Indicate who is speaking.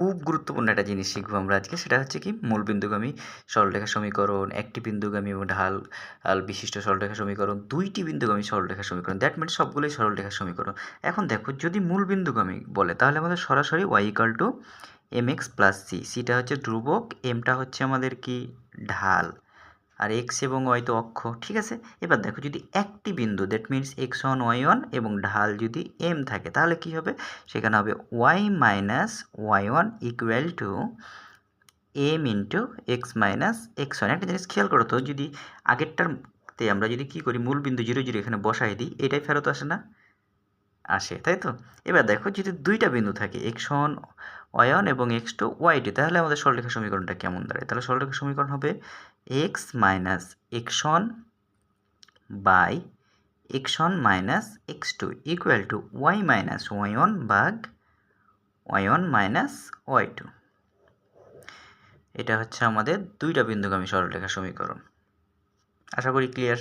Speaker 1: খুব গুরুত্বপূর্ণ একটা জিনিস শিখব আমরা আজকে, সেটা হচ্ছে কি মূল বিন্দুগামী সরলরেখা সমীকরণ, একটি বিন্দুগামী এবং ঢাল বিশিষ্ট সরলরেখা সমীকরণ, দুইটি বিন্দুগামী সরলরেখা সমীকরণ দ্যাট মিনস সবগুলোই সরলরেখা সমীকরণ। এখন দেখো, যদি মূল বিন্দুগামী বলে, তাহলে আমাদের সরাসরি y equal to m x plus c সিটা হচ্ছে ধ্রুবক এমটা হচ্ছে আমাদের কি? ঢাল। আর এক্স এবং ওয়াই তো অক্ষ, ঠিক আছে? এবার দেখো যদি একটি বিন্দু that means x one y one এবং ঢাল যদি এম থাকে, তাহলে কি হবে? সেখানে হবে y minus y one equal to m into x minus x one একটা জিনিস খেয়াল করো তো, যদি আগেরটারতে আমরা যদি কী করি, মূল বিন্দু জিরো জিরো এখানে বসাই দিই, এটাই ফেরত আসে না? আসে, তাই তো? এবার দেখো যদি দুইটা বিন্দু থাকে এক্স ওয়ান ওয়ান এবং এক্স টু ওয়াই টু তাহলে আমাদের সরলরেখা সমীকরণটা কেমন দাঁড়ায়? তাহলে সরলরেখা সমীকরণ হবে x minus x one by x one minus x two equal to y minus y one by y one minus y two এটা হচ্ছে আমাদের দুইটা বিন্দুগামী সরলরেখা সমীকরণ। আশা করি ক্লিয়ার